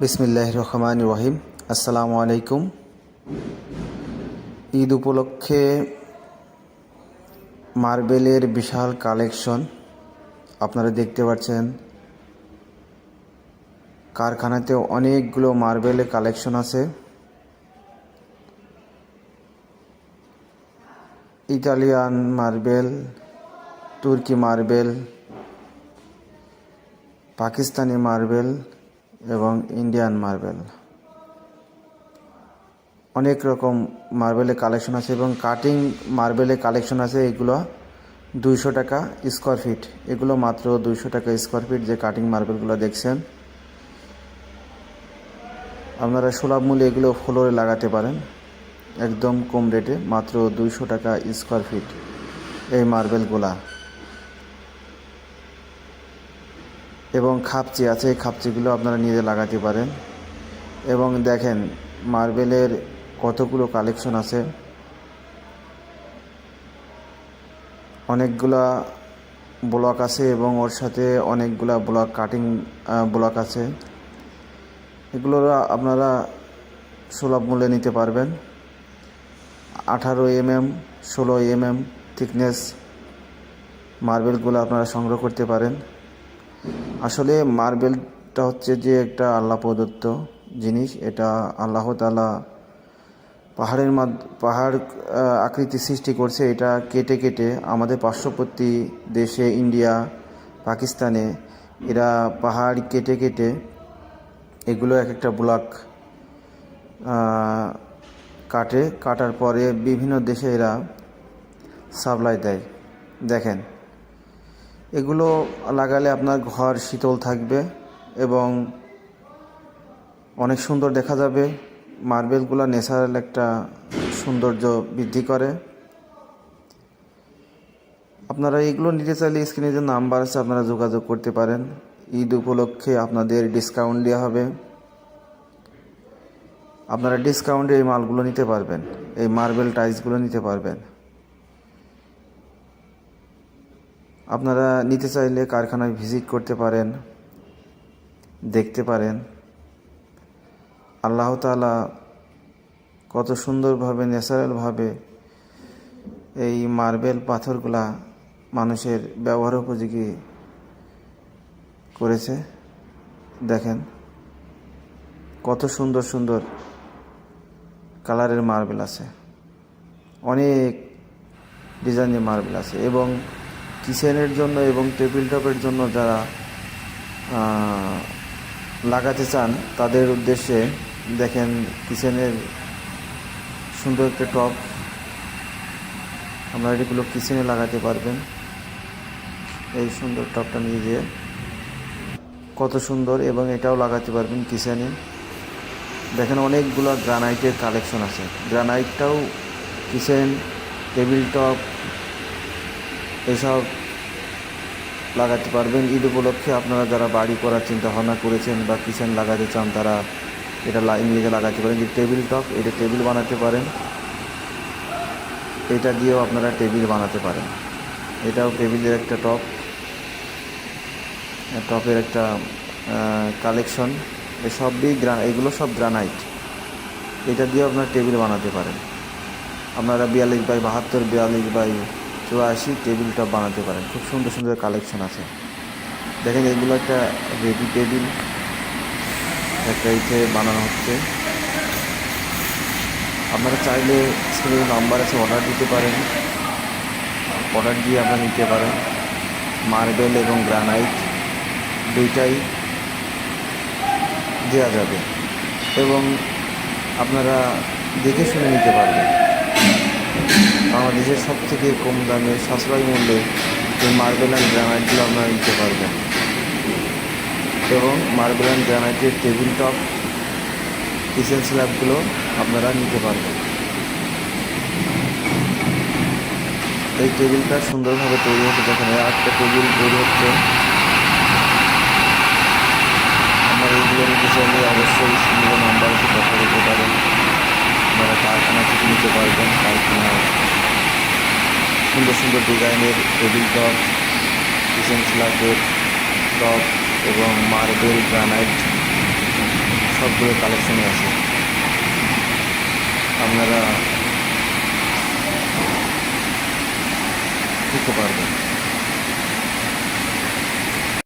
বিসমিল্লাহ রহমান রহিম। আসসালামু আলাইকুম। ঈদ উপলক্ষে মার্বেলের বিশাল কালেকশন আপনারা দেখতে পাচ্ছেন। কারখানাতে অনেকগুলো মার্বেলের কালেকশন আছে। ইটালিয়ান মার্বেল, তুর্কি মার্বেল, পাকিস্তানি মার্বেল এবং ইন্ডিয়ান মার্বেল অনেক রকম মার্বেলের কালেকশন আছে এবং কাটিং মার্বেলের কালেকশন আছে, এগুলো দুইশো টাকা স্কোয়ার ফিট এগুলো মাত্র দুইশো টাকা স্কোয়ার ফিট যে কাটিং মার্বেলগুলো দেখছেন। আপনারা সুলভ মূল্যে এগুলো ফ্লোরে লাগাতে পারেন। একদম কম রেটে মাত্র দুইশো টাকা স্কোয়ার ফিট এই মার্বেলগুলা এবং খাপচি আছে, এই খাপচিগুলো আপনারা নিজে লাগাতে পারেন। এবং দেখেন, মার্বেলের কতগুলো কালেকশন আছে। অনেকগুলা ব্লক আছে এবং ওর সাথে অনেকগুলা ব্লক কাটিং ব্লক আছে। এগুলো আপনারা সুলভ মূল্যে নিতে পারবেন। আঠারো এমএম, ষোলো এমএম, থিকনেস মার্বেলগুলো আপনারা সংগ্রহ করতে পারেন। আসলে মার্বেলটা হচ্ছে যে একটা আল্লাহ প্রদত্ত জিনিস। এটা আল্লাহ তালা পাহাড়ের মাদ, পাহাড় আকৃতি সৃষ্টি করছে। এটা কেটে কেটে আমাদের পার্শ্ববর্তী দেশে ইন্ডিয়া, পাকিস্তানে এরা পাহাড় কেটে কেটে এগুলো এক একটা ব্লক কাটে। কাটার পরে বিভিন্ন দেশে এরা সাপ্লাই দেয়। দেখেন এগুলো লাগালে আপনার ঘর শীতল থাকবে এবং অনেক সুন্দর দেখা যাবে। মার্বেলগুলো ন্যাচারাল একটা সৌন্দর্য বৃদ্ধি করে। আপনারা এগুলো নিতে চাইলে স্ক্রিনে যে নাম্বার আছে, আপনারা যোগাযোগ করতে পারেন। ঈদ উপলক্ষে আপনাদের ডিসকাউন্ট দেওয়া হবে। আপনারা ডিসকাউন্টে এই মালগুলো নিতে পারবেন, এই মার্বেল টাইলসগুলো নিতে পারবেন। আপনারা নিতে চাইলে কারখানায় ভিজিট করতে পারেন, দেখতে পারেন। আল্লাহ তালা কত সুন্দরভাবে, ন্যাচারালভাবে এই মার্বেল পাথরগুলা মানুষের ব্যবহার উপযোগী করেছে। দেখেন, কত সুন্দর সুন্দর কালারের মার্বেল আছে। অনেক ডিজাইনের মার্বেল আছে এবং কিচেনের জন্য এবং টেবিল টপের জন্য যারা লাগাতে চান, তাদের উদ্দেশ্যে দেখেন কিচেনের সুন্দর একটা টপ। আমরা এগুলো কিচেনে লাগাতে পারবেন। এই সুন্দর টপটা নিয়ে গিয়ে। কত সুন্দর এবং এটাও লাগাতে পারবেন কিচেনে। দেখেন অনেকগুলো গ্রানাইটের কালেকশন আছে। গ্রানাইটটাও কিচেন, টেবিল টপ এসব লাগাতে পারবেন। ঈদ উপলক্ষে আপনারা যারা বাড়ি করার চিন্তা ভাবনা করেছেন বা কিচেন লাগাতে চান, তারা এটা ইংলিশে লাগাতে পারেন যে টেবিল টপ, এটা টেবিল বানাতে পারেন। এটা দিয়েও আপনারা টেবিল বানাতে পারেন। এটাও টেবিলের একটা টপ টপের একটা কালেকশন। সবই এগুলো সব গ্রানাইট। এটা দিয়েও আপনারা টেবিল বানাতে পারেন। আপনারা বিয়াল্লিশ বাই বাহাত্তর, বিয়াল্লিশ বাই চুরাশি টেবিল টপ বানাতে পারেন। খুব সুন্দর সুন্দর কালেকশন আছে। দেখেন, এগুলো একটা রেডি টেবিল একটা ইতে বানানো হচ্ছে। আপনারা চাইলে স্ক্রিনে নাম্বার আছে অর্ডার দিতে পারেন। অর্ডার দিয়ে আপনারা নিতে পারেন। মার্বেল এবং গ্রানাইট দুইটাই দেওয়া যাবে। এবং আপনারা দেখে শুনে নিতে পারবেন। বাংলাদেশের সব থেকে কম দামে সাশ্রয় মূল্যে এই মার্বেল অ্যান্ড গ্রানাইটগুলো আপনারা নিতে পারবেন। এবং মার্বেল অ্যান্ড গ্রানাইটের টেবিল টপ, কিচেন স্ল্যাবগুলো আপনারা নিতে পারবেন। এই টেবিলটা সুন্দরভাবে তৈরি হচ্ছে। দেখেন একটা টেবিল তৈরি হচ্ছে। আপনারা এইগুলো নিতে চাইলে অবশ্যই সুন্দর নাম্বার কথা বলতে পারেন। আপনারা কারখানা থেকে নিতে পারবেন কারখানায় সুন্দর সুন্দর ডিজাইনের টেবিল টপ, কিচেন স্ল্যাবের টপ এবং মার্বেল গ্রানাইট সবগুলো কালেকশনই আছে। আপনারা